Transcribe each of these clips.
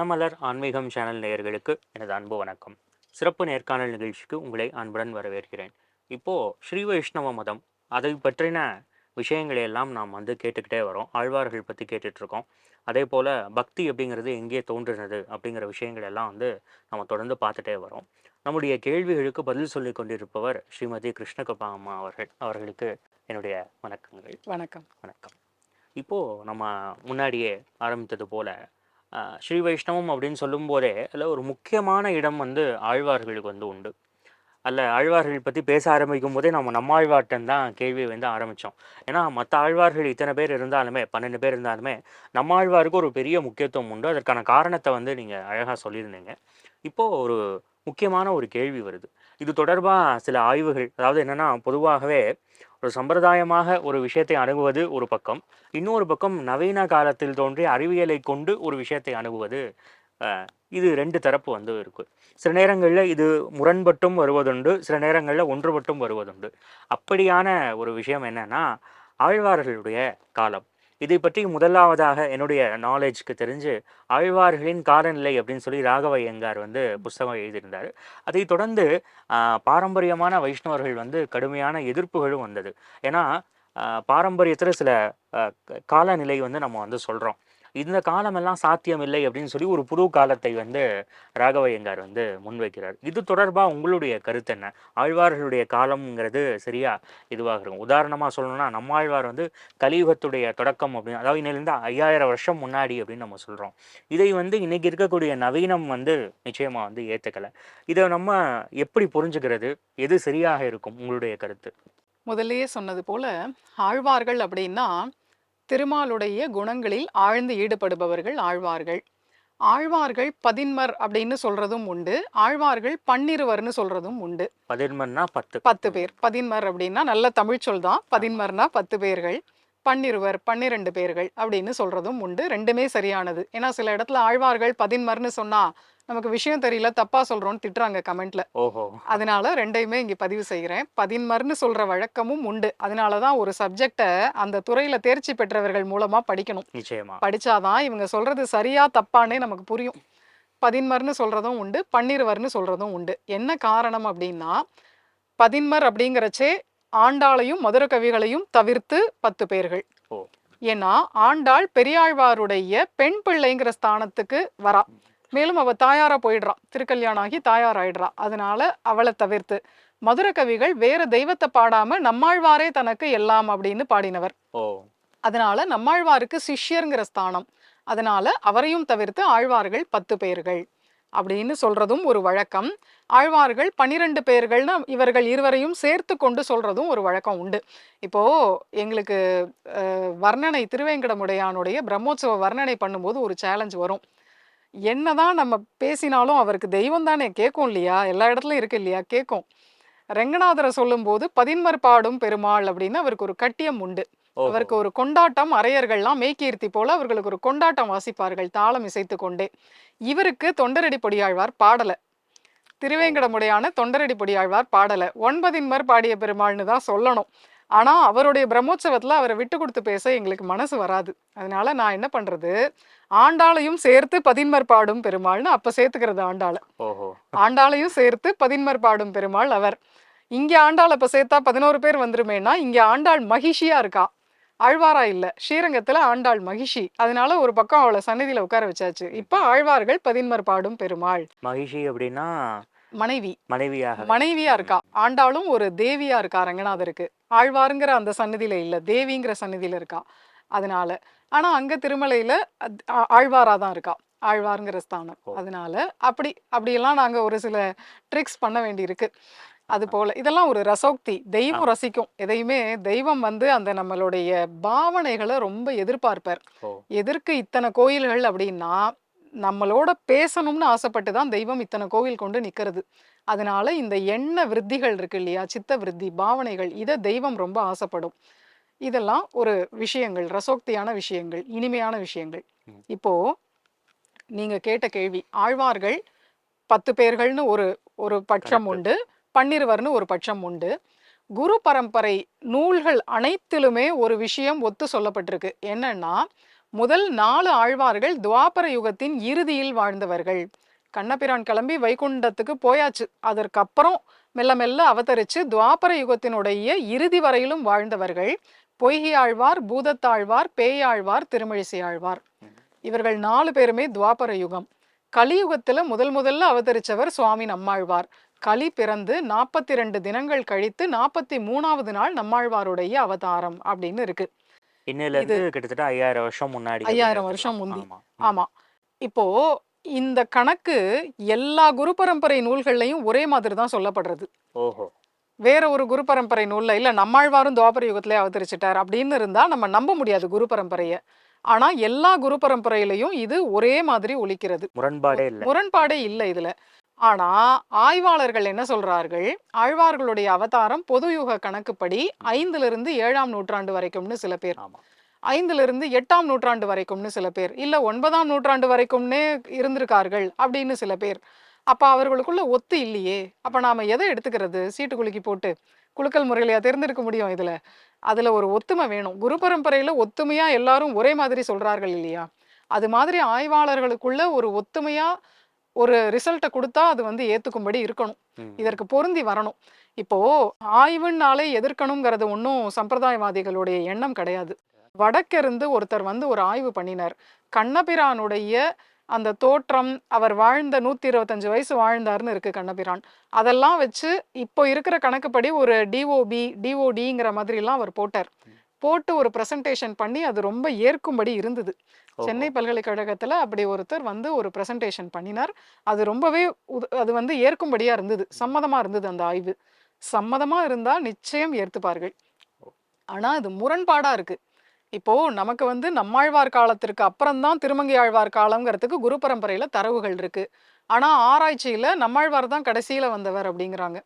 தினமலர் ஆன்மீகம் சேனல் நேயர்களுக்கு எனது அன்பு வணக்கம். சிறப்பு நேர்காணல் நிகழ்ச்சிக்கு உங்களை அன்புடன் வரவேற்கிறேன். இப்போ ஸ்ரீ வைஷ்ணவ மதம் அதை பற்றின விஷயங்களை எல்லாம் நாம் வந்து கேட்டுக்கிட்டே வரோம். ஆழ்வார்கள் பற்றி கேட்டுட்டு இருக்கோம் அதே போல் பக்தி அப்படிங்கிறது எங்கே தோன்றுனது அப்படிங்கிற விஷயங்கள் எல்லாம் வந்து நம்ம தொடர்ந்து பார்த்துட்டே வரோம். நம்முடைய கேள்விகளுக்கு பதில் சொல்லி கொண்டிருப்பவர் ஸ்ரீமதி கிருஷ்ணகபா அம்மா அவர்கள். அவர்களுக்கு என்னுடைய வணக்கங்கள். வணக்கம். வணக்கம். இப்போது நம்ம முன்னாடியே ஆரம்பித்தது போல் ஸ்ரீ வைஷ்ணவம் அப்படின்னு சொல்லும்போதே அதில் ஒரு முக்கியமான இடம் வந்து ஆழ்வார்களுக்கு வந்து உண்டு. அதில் ஆழ்வார்கள் பற்றி பேச ஆரம்பிக்கும் போதே நம்ம நம்மாழ்வார்ட்டன் தான் கேள்வி வந்து ஆரம்பித்தோம் ஏன்னா மற்ற ஆழ்வார்கள் இத்தனை பேர் இருந்தாலுமே பன்னெண்டு பேர் இருந்தாலுமே நம்மாழ்வாருக்கு ஒரு பெரிய முக்கியத்துவம் உண்டு. அதற்கான காரணத்தை வந்து நீங்கள் அழகாக சொல்லியிருந்தீங்க. இப்போது ஒரு முக்கியமான ஒரு கேள்வி வருது. இது தொடர்பாக சில ஆய்வுகள் அதாவது என்னென்னா பொதுவாகவே ஒரு சம்பிரதாயமாக ஒரு விஷயத்தை அணுகுவது ஒரு பக்கம். இன்னொரு பக்கம் நவீன காலத்தில் தோன்றிய அறிவியலை கொண்டு ஒரு விஷயத்தை அணுகுவது இது ரெண்டு தரப்பு வந்து இருக்கு. சில நேரங்களில் இது முரண்பட்டும் வருவதுண்டு சில நேரங்களில் ஒன்றுபட்டும் வருவதுண்டு. அப்படியான ஒரு விஷயம் என்னன்னா ஆழ்வார்களுடைய காலம். இதை பற்றி முதலாவதாக என்னுடைய நாலேஜ்க்கு தெரிஞ்சு ஆழ்வார்களின் காலநிலை அப்படின்னு சொல்லி ராகவ ஐயங்கார் வந்து புஸ்தகம் எழுதியிருந்தார். அதை தொடர்ந்து பாரம்பரியமான வைஷ்ணவர்கள் வந்து கடுமையான எதிர்ப்புகளும் வந்தது. ஏன்னா பாரம்பரியத்தில் சில க- காலநிலை வந்து நம்ம வந்து சொல்கிறோம் இந்த காலமெல்லாம் சாத்தியம் இல்லை அப்படின்னு சொல்லி ஒரு புது காலத்தை வந்து ராகவையங்கார் வந்து முன்வைக்கிறார். இது தொடர்பாக உங்களுடைய கருத்து என்ன? ஆழ்வார்களுடைய காலம்ங்கிறது சரியா இதுவாக இருக்கும். உதாரணமாக சொல்லணும்னா நம்மாழ்வார் வந்து கலியுகத்துடைய தொடக்கம் அப்படின்னு அதாவது இன்னிலிருந்து ஐயாயிரம் வருஷம் முன்னாடி அப்படின்னு நம்ம சொல்கிறோம் இதை வந்து இன்னைக்கு இருக்கக்கூடிய நவீனம் வந்து நிச்சயமாக வந்து ஏற்றுக்கலை இதை நம்ம எப்படி புரிஞ்சுக்கிறது? எது சரியாக இருக்கும்? உங்களுடைய கருத்து. முதல்லயே சொன்னது போல ஆழ்வார்கள் அப்படின்னா திருமாலுடைய குணங்களில் ஆழ்ந்து ஈடுபடுபவர்கள் ஆழ்வார்கள். ஆழ்வார்கள் பதின்மர் அப்படின்னு சொல்றதும் உண்டு ஆழ்வார்கள் பன்னிருவர்னு சொல்றதும் உண்டு. பதின்மன்னா பத்து. பத்து பேர். பதின்மர் அப்படின்னா நல்ல தமிழ் சொல் தான். பதின்மர்னா பத்து பேர்கள் பன்னிருவர் பன்னிரெண்டு பேர்கள் அப்படின்னு சொல்றதும் உண்டு. ரெண்டுமே சரியானது. ஏன்னா சில இடத்துல ஆழ்வார்கள் பதின்மர்னு சொன்னா நமக்கு விஷயம் தெரியல தப்பா சொல்றோம்னு திட்டுறாங்க கமெண்ட்ல. ஓஹோ. அதனால ரெண்டையுமே இங்க பதிவு செய்கிறேன் பதின்மர்னு சொல்ற வழக்கமும் உண்டு. அதனால தான் ஒரு சப்ஜெக்டை அந்த துறையில தேர்ச்சி பெற்றவர்கள் மூலமா படிக்கணும். நிச்சயமா. படிச்சாதான் இவங்க சொல்றது சரியா தப்பானே நமக்கு புரியும். பதின்மர்னு சொல்றதும் உண்டு பன்னிருவர்னு சொல்றதும் உண்டு. என்ன காரணம் அப்படின்னா பதின்மர் அப்படிங்கிறச்சே ஆண்டாளையும் மதுர கவிகளையும் தவிர்த்து பத்து பேர்கள். ஏன்னா ஆண்டாள் பெரியாழ்வாருடைய பெண் பிள்ளைங்கிற ஸ்தானத்துக்கு வரா. மேலும் அவ தாயாரா போயிடுறா. திருக்கல்யாணம் ஆகி தாயார் ஆயிடுறா அதனால அவளை தவிர்த்து மதுர கவிகள் வேற தெய்வத்தை பாடாம நம்மாழ்வாரே தனக்கு எல்லாம் அப்படின்னு பாடினவர். அதனால நம்மாழ்வாருக்கு சிஷ்யருங்கிற ஸ்தானம். அதனால அவரையும் தவிர்த்து ஆழ்வார்கள் பத்து பேர்கள் அப்படின்னு சொல்றதும் ஒரு வழக்கம். ஆழ்வார்கள் பன்னிரெண்டு பேர்கள்னு இவர்கள் இருவரையும் சேர்த்து கொண்டு சொல்றதும் ஒரு வழக்கம் உண்டு. இப்போ எங்களுக்கு வர்ணனை திருவேங்கடமுடையானுடைய பிரம்மோற்சவ வர்ணனை பண்ணும்போது ஒரு சேலஞ்ச் வரும். என்னதான் நம்ம பேசினாலும் அவருக்கு தெய்வம் தானே கேட்கும் இல்லையா? எல்லா இடத்துலயும் இருக்கு இல்லையா? கேட்கும். ரெங்கநாதரை சொல்லும்போது பதின்மர் பாடும் பெருமாள் அப்படின்னு அவருக்கு ஒரு கட்டியம் உண்டு. அவருக்கு ஒரு கொண்டாட்டம் அரையர்கள்லாம் மெய்கீர்த்தி போல அவர்களுக்கு ஒரு கொண்டாட்டம் வாசிப்பார்கள் தாளம் இசைத்து கொண்டே. இவருக்கு தொண்டரடி பொடியாழ்வார் பாடல. திருவேங்கடமுடையான தொண்டரடி பொடியாழ்வார் பாடல. ஒன்பதின்மர் பாடிய பெருமாள்னு தான் சொல்லணும். ஆனா அவருடைய பிரம்மோற்சவத்துல அவரை விட்டு கொடுத்து பேச எங்களுக்கு மனசு வராது. அதனால நான் என்ன பண்றது? ஆண்டாளையும் சேர்த்து பதின்மர் பாடும் பெருமாள்னு அப்ப சேர்த்துக்கிறது ஆண்டாளை. ஓஹோ. ஆண்டாளையும் சேர்த்து பதின்மர் பாடும் பெருமாள் அவர். இங்க ஆண்டாள் இப்ப சேர்த்தா பதினோரு பேர் வந்துருமேனா இங்க ஆண்டாள் மகிஷியா இருக்கா? ஆழ்வாரா இல்ல. ஸ்ரீரங்கத்துல ஆண்டாள் மகிஷி. அதனால ஒரு பக்கம் அவளை சந்நிதியில உட்கார வச்சாச்சு. இப்ப ஆழ்வார்கள் பதின்மர் பாடும் பெருமாள். மகிஷி அப்படின்னா மனைவி. மனைவியாக. மனைவியா இருக்கா? ஆண்டாளும் ஒரு தேவியா இருக்கா ரங்கநாதருக்கு? ஆழ்வாருங்கிற அந்த சந்நிதியில இல்ல தேவிங்கிற சந்நிதியில இருக்கா? அதனால. ஆனா அங்க திருமலையில ஆழ்வாரா தான் இருக்கா? ஆழ்வாருங்கிற ஸ்தானம். அதனால அப்படி அப்படியெல்லாம் நாங்க ஒரு சில ட்ரிக்ஸ் பண்ண வேண்டியிருக்கு. அது போல. இதெல்லாம் ஒரு ரசோக்தி. தெய்வம் ரசிக்கும். எதையுமே தெய்வம் வந்து அந்த நம்மளுடைய பாவனைகளை ரொம்ப எதிர்பார்ப்பார். எதற்கு இத்தனை கோயில்கள் அப்படின்னா நம்மளோட பேசணும்னு ஆசைப்பட்டு தான் தெய்வம் இத்தனை கோவில் கொண்டு நிக்கிறது. அதனால இந்த எண்ண விருத்திகள் இருக்கு இல்லையா? சித்த விருத்தி பாவனைகள் இதை தெய்வம் ரொம்ப ஆசைப்படும். இதெல்லாம் ஒரு விஷயங்கள் ரசோக்தியான விஷயங்கள் இனிமையான விஷயங்கள். இப்போ நீங்க கேட்ட கேள்வி ஆழ்வார்கள் பத்து பேர்கள்னு ஒரு ஒரு பட்சம். உண்டு பன்னிருவர்னு ஒரு பட்சம் உண்டு. குரு பரம்பரை நூல்கள் அனைத்திலுமே ஒரு விஷயம் ஒத்து சொல்லப்பட்டிருக்கு. என்னன்னா முதல் நாலு ஆழ்வார்கள் துவாபர யுகத்தின் இறுதியில் வாழ்ந்தவர்கள். கண்ணபிரான் கிளம்பி வைகுண்டத்துக்கு போயாச்சு. அதற்கப்புறம் மெல்ல மெல்ல அவதரித்து துவாபர யுகத்தினுடைய இறுதி வரையிலும் வாழ்ந்தவர்கள். பொய்கி ஆழ்வார் பூதத்தாழ்வார் பேயாழ்வார் திருமழிசை ஆழ்வார். இவர்கள் நாலு பேருமே துவாபர யுகம். கலியுகத்தில் முதல் முதல்ல அவதரித்தவர் சுவாமி நம்மாழ்வார். கலி பிறந்து நாற்பத்தி ரெண்டு தினங்கள் கழித்து நாற்பத்தி மூணாவது நாள் நம்மாழ்வாருடைய அவதாரம் அப்படின்னு இருக்குது இருந்து கிட்டத்தட்ட ஐயாயிரம் வருஷம் முன்னாடி ஐயாயிரம் வருஷம் முந்தி. ஆமா இப்போ இந்த கணக்கு எல்லா குரு பரம்பரை நூல்கள்லையும் ஒரே மாதிரி தான் சொல்லப்படுறது. ஓஹோ. வேற ஒரு குரு பரம்பரை நூல்ல இல்ல நம்மாழ்வாரும் துவாபர யுகத்திலே அவதரிச்சிட்டார் அப்படின்னு இருந்தா நம்ம நம்ப முடியாது குரு பரம்பரைய ஆனா எல்லா குரு பரம்பரையிலையும் இது ஒரே மாதிரி ஒலிக்கிறது. முரண்பாடே இல்ல. முரண்பாடே இல்லை இதுல. ஆனா ஆய்வாளர்கள் என்ன சொல்றார்கள்? ஆழ்வார்களுடைய அவதாரம் பொது யுக கணக்குப்படி ஐந்துல இருந்து ஏழாம் நூற்றாண்டு வரைக்கும்னு சில பேர். ஐந்துல இருந்து எட்டாம் நூற்றாண்டு வரைக்கும்னு சில பேர். இல்ல ஒன்பதாம் நூற்றாண்டு வரைக்கும்னே இருந்திருக்கார்கள் அப்படின்னு சில பேர். அப்ப அவர்களுக்குள்ள ஒத்து இல்லையே. அப்ப நாம எதை எடுத்துக்கிறது? சீட்டு குலுக்கி போட்டு. குலுக்கல் முறையிலையா தேர்ந்தெடுக்க முடியும் இதுல. அதுல ஒரு ஒத்துமை வேணும். குரு பரம்பரையில ஒத்துமையா எல்லாரும் ஒரே மாதிரி சொல்றார்கள் இல்லையா? அது மாதிரி ஆய்வாளர்களுக்குள்ள ஒரு ஒத்துமையா ஒரு ரிசல்ட்டை கொடுத்தா அது வந்து ஏத்துக்கும்படி இருக்கணும். இதற்கு பொருந்தி வரணும். இப்போ ஆய்வுனாலே எதிர்க்கணுங்கிறது ஒன்றும் சம்பிரதாயவாதிகளுடைய எண்ணம் கிடையாது. வடக்கிருந்து ஒருத்தர் வந்து ஒரு ஆய்வு பண்ணினார். கண்ணபிரானுடைய அந்த தோற்றம் அவர் வாழ்ந்த நூத்தி இருபத்தஞ்சு வயசு வாழ்ந்தாருன்னு இருக்கு கண்ணபிரான். அதெல்லாம் வச்சு இப்போ இருக்கிற கணக்குப்படி ஒரு டிஓபி டிஓடிங்கிற மாதிரிலாம் அவர் போட்டார். போட்டு ஒரு பிரசன்டேஷன் பண்ணி அது ரொம்ப ஏற்கும்படி இருந்தது. சென்னை பல்கலைக்கழகத்துல அப்படி ஒருத்தர் வந்து ஒரு பிரசன்டேஷன் பண்ணினார். அது ரொம்பவே உத- அது வந்து ஏற்கும்படியா இருந்தது. சம்மதமா இருந்தது அந்த ஆய்வு. சம்மதமா இருந்தா நிச்சயம் ஏத்துப்பார்கள். ஆனா இது முரண்பாடா இருக்கு. இப்போ நமக்கு வந்து நம்மாழ்வார் காலத்திற்கு அப்புறம்தான் திருமங்கை ஆழ்வார் காலம்ங்கிறதுக்கு குரு பரம்பரையில தரவுகள் இருக்கு. ஆனா ஆராய்ச்சியில நம்மாழ்வார் தான் கடைசியில வந்தவர் அப்படிங்கிறாங்க.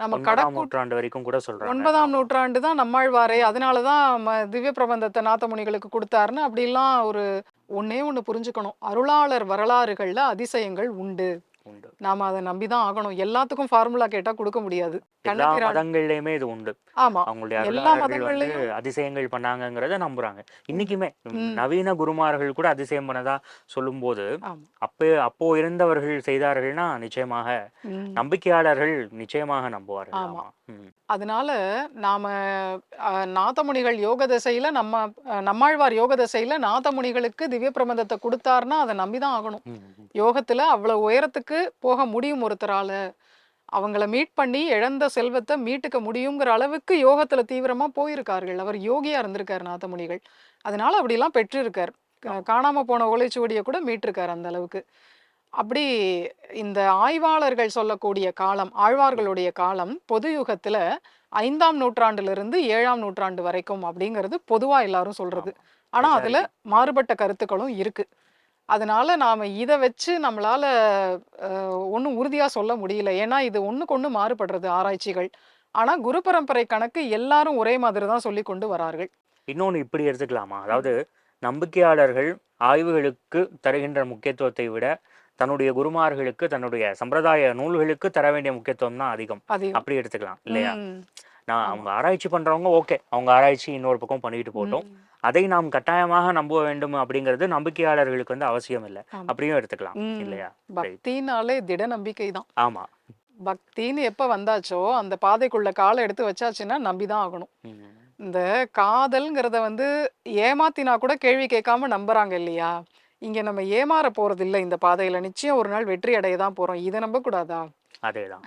நம்ம கடக்கூ நூற்றாண்டு வரைக்கும் கூட சொல்றாங்க. ஒன்பதாம் நூற்றாண்டு தான் நம்மாழ்வாரே. அதனால தான் திவ்ய பிரபந்தத்தை நாத்தமுனிகளுக்கு கொடுத்தாருன்னு அப்படிலாம் ஒரு ஒண்ணே ஒண்ணு புரிஞ்சுக்கணும். அருளாளர் வரலாறுகள்ல அதிசயங்கள் உண்டு. உண்டு. நாம அதை நம்பிதான் ஆகணும். எல்லாத்துக்கும் ஃபார்முலா கேட்டா கொடுக்க முடியாது. எல்லா மதங்கள்லயுமே இது உண்டு. ஆமா. அவங்களுடைய எல்லா மதங்கள்லயும் அதிசயங்கள் பண்ணாங்கிறத நம்புறாங்க. இன்னைக்குமே. நவீன குருமார்கள் கூட அதிசயம் பண்ணதா சொல்லும்போது ஆமா. அப்போ அப்போ இருந்தவர்கள் செய்தார்கள்னா நிச்சயமாக. நம்பிக்கையாளர்கள் நிச்சயமாக நம்புவார்கள். ஆமா. அதனால நாம நாதமுனிகள் யோக தசையில நம்ம நம்மாழ்வார் யோக தசையில நாதமுனிகளுக்கு திவ்ய பிரபந்தத்தை கொடுத்தாருன்னா அதை நம்பிதான் ஆகணும். யோகத்துல அவ்வளவு உயரத்துக்கு போக முடியும் ஒருத்தரால. அவங்கள மீட் பண்ணி இழந்த செல்வத்தை மீட்டுக்க முடியுங்கிற அளவுக்கு யோகத்துல தீவிரமா போயிருக்கார்கள். அவர் யோகியா இருந்திருக்கார் நாதமுனிகள். அதனால அப்படிலாம் பெற்றிருக்கார். காணாம போன ஓலைச்சுவடியை கூட மீட்டிருக்கார் அந்த அளவுக்கு. அப்படி இந்த ஆய்வாளர்கள் சொல்லக்கூடிய காலம் ஆழ்வார்களுடைய காலம் பொது யுகத்துல ஐந்தாம் நூற்றாண்டுல இருந்து ஏழாம் நூற்றாண்டு வரைக்கும் அப்படிங்கிறது பொதுவா எல்லாரும் சொல்றது. ஆனா அதுல மாறுபட்ட கருத்துக்களும் இருக்கு. அதனால நாம இதை வச்சு நம்மளால ஒன்றும் உறுதியா சொல்ல முடியல. ஏன்னா இது ஒண்ணுக்கு ஒண்ணு மாறுபடுறது ஆராய்ச்சிகள். ஆனா குரு பரம்பரை கணக்கு எல்லாரும் ஒரே மாதிரி தான் சொல்லி கொண்டு வரார்கள். இன்னொன்னு இப்படி எடுத்துக்கலாமா? அதாவது நம்பிக்கையாளர்கள் ஆய்வுகளுக்கு தருகின்ற முக்கியத்துவத்தை விட தன்னுடைய குருமார்களுக்கு தன்னுடைய சம்பிரதாய நூல்களுக்கு தர வேண்டிய முக்கியத்துவம் தான் அதிகம். அது அப்படி எடுத்துக்கலாம் இல்லையா? நான். அவங்க ஆராய்ச்சி பண்றவங்க ஓகே. அவங்க ஆராய்ச்சி இன்னொரு பக்கம் பண்ணிட்டு போட்டோம். அதை நாம் கட்டாயமாக நம்ப வேண்டும் அப்படிங்கிறது நம்பிக்கையாளர்களுக்கு வந்து அவசியம் இல்லை. அப்படியும் எடுத்துக்கலாம். இல்லையா? பக்தினாலே திட நம்பிக்கை தான். ஆமா. பக்தின்னு எப்ப வந்தாச்சோ அந்த பாதைக்குள்ள காலை எடுத்து வச்சாச்சுன்னா நம்பிதான் ஆகணும். இந்த காதல்ங்கிறத வந்து ஏமாத்தினா கூட கேள்வி கேட்காம நம்புறாங்க இல்லையா? இங்க நம்ம ஏமாற போறது இல்ல இந்த பாதையில நிச்சயம் ஒரு நாள் வெற்றி அடைய தான் போறோம். இதை நம்ப கூடாதா? அதேதான்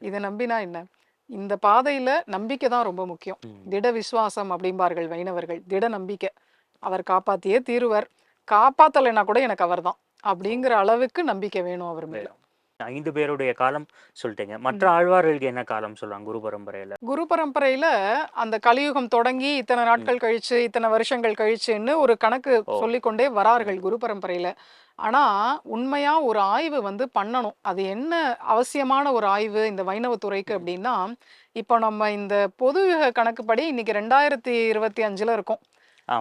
இதை நம்பினா என்ன? இந்த பாதையில நம்பிக்கை தான் ரொம்ப முக்கியம். திட விசுவாசம் அப்படிம்பார்கள் வைணவர்கள். திட நம்பிக்கை. அவர் காப்பாத்தியே தீருவர். காப்பாத்தலைன்னா கூட எனக்கு அவர்தான் அப்படிங்கிற அளவுக்கு நம்பிக்கை வேணும் அவர் மேல. ஐந்து பேருடைய காலம் சொல்லிட்டீங்க. மற்ற ஆழ்வார்களுக்கு என்ன காலம் சொல்றாங்க குரு பரம்பரையில? குரு பரம்பரையில அந்த கலியுகம் தொடங்கி இத்தனை நாட்கள் கழிச்சு இத்தனை வருஷங்கள் கழிச்சுன்னு ஒரு கணக்கு. சொல்லிக்கொண்டே வரார்கள் குரு பரம்பரையில. ஆனா உண்மையா ஒரு ஆய்வு வந்து பண்ணணும். அது என்ன அவசியமான ஒரு ஆய்வு இந்த வைணவ துறைக்கு அப்படின்னா இப்போ நம்ம இந்த பொது யுக கணக்குப்படி இன்னைக்கு ரெண்டாயிரத்தி இருபத்தி அஞ்சுல இருக்கோம்.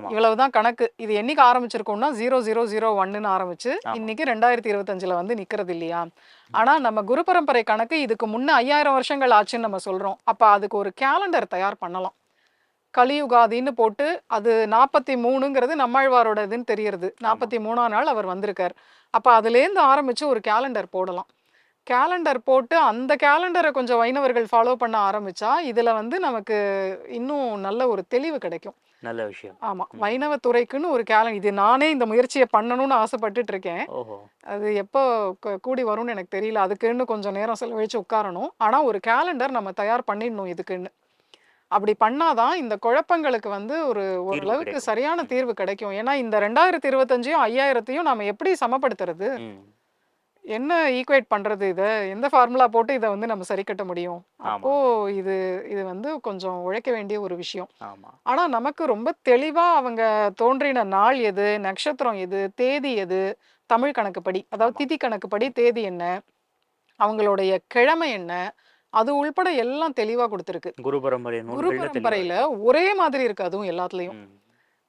இவ்வளவுதான் கணக்கு. இது என்னைக்கு ஆரம்பிச்சிருக்கோம்னா ஜீரோ ஜீரோ ஜீரோ ஒன்னு ஆரம்பிச்சு. இன்னைக்கு ரெண்டாயிரத்தி இருபத்தஞ்சுல வந்து நிக்கிறது இல்லையா? ஆனா நம்ம குரு பரம்பரை கணக்கு இதுக்கு முன்ன ஐயாயிரம் வருஷங்கள் ஆச்சுன்னு நம்ம சொல்றோம். அப்ப அதுக்கு ஒரு கேலண்டர் தயார் பண்ணலாம். கலியுகாதின்னு போட்டு அது நாற்பத்தி மூணுங்கிறது நம்மாழ்வாரோட இதுன்னு தெரியறது. நாற்பத்தி மூணாம் நாள் அவர் வந்திருக்கார். அப்போ அதுலேருந்து ஆரம்பிச்சு ஒரு கேலண்டர் போடலாம். கேலண்டர் போட்டு அந்த கேலண்டரை கொஞ்சம் வைணவர்கள் ஃபாலோ பண்ண ஆரம்பிச்சா இதுல வந்து நமக்கு இன்னும் நல்ல ஒரு தெளிவு கிடைக்கும். நல்ல விஷயம். ஆமா. வைணவ துறைக்குன்னு ஒரு கேலண்டர் இது நானே இந்த முயற்சியை பண்ணணும்னு ஆசைப்பட்டுட்டு இருக்கேன் அது எப்போ கூடி வரும்னு எனக்கு தெரியல. அதுக்குன்னு கொஞ்சம் நேரம் செலவழிச்சு உட்காரணும். ஆனா ஒரு கேலண்டர் நம்ம தயார் பண்ணிடணும் இதுக்குன்னு. அப்படி பண்ணாதான் இந்த குழப்பங்களுக்கு வந்து ஒரு ஓரளவுக்கு. சரியான தீர்வு கிடைக்கும். ஏன்னா இந்த ரெண்டாயிரத்தி இருபத்தஞ்சையும் ஐயாயிரத்தையும் நம்ம எப்படி சமப்படுத்துறது? என்ன ஈக்குவேட் பண்றது இதை? எந்த ஃபார்முலா போட்டு இதை வந்து நம்ம சரி கட்ட முடியும்? அப்போ இது இது வந்து கொஞ்சம் உழைக்க வேண்டிய ஒரு விஷயம். ஆமா. ஆனா நமக்கு ரொம்ப தெளிவா அவங்க தோன்றின நாள் எது? நட்சத்திரம் எது? தேதி எது? தமிழ் கணக்குப்படி அதாவது. திதி கணக்குப்படி தேதி என்ன? அவங்களுடைய கிழமை என்ன? அது உள்பட எல்லாம் தெளிவா கொடுத்துருக்கு. குரு பரம்பரை குரு பரம்பரையில ஒரே மாதிரி இருக்கு அதுவும் எல்லாத்துலயும்.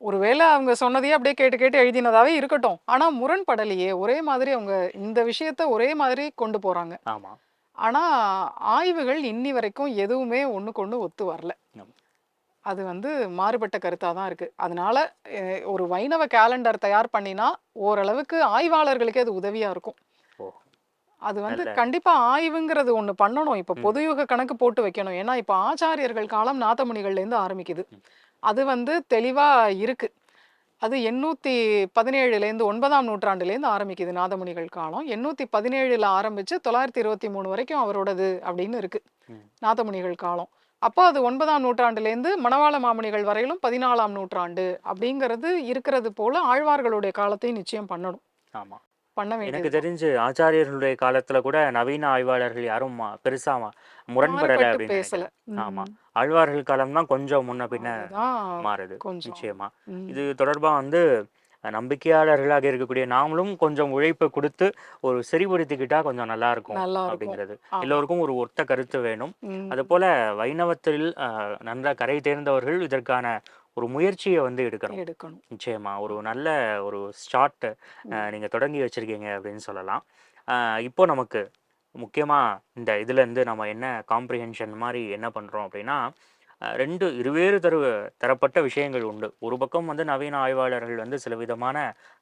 ஒருவேளை அவங்க சொன்னதையே அப்படியே கேட்டு கேட்டு எழுதினதாவே இருக்கட்டும். ஆனா முரண்படலையே. ஒரே மாதிரி அவங்க இந்த விஷயத்த ஒரே மாதிரி கொண்டு போறாங்க. ஆமா. ஆனா ஆய்வுகள் இன்னி வரைக்கும் எதுவுமே ஒண்ணுக்கு ஒண்ணு ஒத்து வரல. அது வந்து மாறுபட்ட கருத்தா தான் இருக்கு. அதனால ஒரு வைணவ கேலண்டர் தயார் பண்ணினா ஓரளவுக்கு ஆய்வாளர்களுக்கே அது உதவியா இருக்கும். அது வந்து கண்டிப்பா ஆய்வுங்கிறது ஒண்ணு பண்ணணும். இப்ப. பொதுயுக கணக்கு போட்டு வைக்கணும். ஏன்னா இப்ப ஆச்சாரியர்கள் காலம் நாதமுனிகள்ல இருந்து ஆரம்பிக்குது. அது வந்து தெளிவா இருக்கு. அது எண்ணூத்தி பதினேழுல இருந்து ஒன்பதாம் நூற்றாண்டுல இருந்து ஆரம்பிக்குது நாதமுனிகள் காலம். எண்ணூத்தி பதினேழுல ஆரம்பிச்சு தொள்ளாயிரத்தி இருபத்தி மூணு வரைக்கும் அவரோடது அப்படின்னு இருக்கு ம். நாதமுனிகள் காலம். அப்போ அது ஒன்பதாம் நூற்றாண்டுல இருந்து மணவாள மாமுனிகள் வரையிலும் பதினாலாம் நூற்றாண்டு அப்படிங்கிறது இருக்கிறது போல ஆழ்வார்களுடைய காலத்தையும் நிச்சயம் பண்ணணும். ஆமா. பண்ண எனக்கு தெரிஞ்சு ஆச்சாரியர்களுடைய காலத்துல கூட நவீன ஆய்வாளர்கள் யாரும் பெருசா முரண்படல பேசல. ஆமா. ஆழ்வார்கள் காலம் தான் கொஞ்சம் முன்ன பின்ன மாறுது. நிச்சயமா. இது தொடர்பா வந்து நம்பிக்கையாளர்களாக இருக்கக்கூடிய நாமளும் கொஞ்சம் உழைப்பை கொடுத்து ஒரு செறிவுறுத்திக்கிட்டா கொஞ்சம் நல்லா இருக்கும் அப்படிங்கிறது. எல்லோருக்கும் ஒரு ஒத்த கருத்து வேணும். அது போல வைணவத்தில் அஹ், நன்றா கரை தேர்ந்தவர்கள் இதற்கான ஒரு முயற்சியை வந்து எடுக்கணும். எடுக்கணும். நிச்சயமா. ஒரு நல்ல ஒரு ஸ்டார்ட் நீங்க தொடங்கி வச்சிருக்கீங்க அப்படின்னு சொல்லலாம். இப்போ நமக்கு முக்கியமாக இந்த இதுலேருந்து நம்ம என்ன காம்ப்ரிஹென்ஷன் மாதிரி என்ன பண்ணுறோம் அப்படின்னா ரெண்டு இருவேறு தரு தரப்பட்ட விஷயங்கள் உண்டு. ஒரு பக்கம் வந்து நவீன ஆய்வாளர்கள் வந்து சில விதமான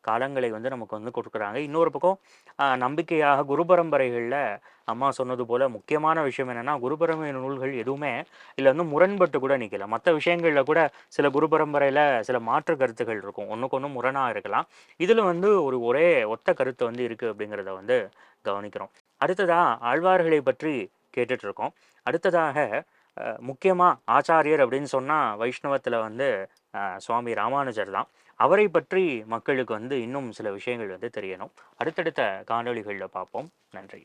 காலங்களை வந்து நமக்கு வந்து கொடுக்குறாங்க. இன்னொரு பக்கம் நம்பிக்கையாக குரு பரம்பரைகளில் அம்மா சொன்னது போல் முக்கியமான விஷயம் என்னென்னா குரு பரம்பரை நூல்கள் எதுவுமே இல்லை வந்து முரண்பட்டு கூட நிற்கல மற்ற விஷயங்களில் கூட சில குரு பரம்பரையில் சில மாற்று கருத்துகள் இருக்கும். ஒன்றுக்கு ஒன்று முரணாக இருக்கலாம். இதில் வந்து ஒரு ஒரே ஒத்த கருத்து வந்து இருக்குது அப்படிங்கிறத வந்து கவனிக்கிறோம். அடுத்ததாக ஆழ்வார்களை பற்றி கேட்டுட்ருக்கோம். அடுத்ததாக முக்கியமாக ஆச்சாரியர் அப்படின்னு சொன்னால் வைஷ்ணவத்தில் வந்து சுவாமி ராமானுஜர் தான். அவரை பற்றி மக்களுக்கு வந்து இன்னும் சில விஷயங்கள் வந்து தெரியணும். அடுத்தடுத்த காணொளிகளில் பார்ப்போம். நன்றி.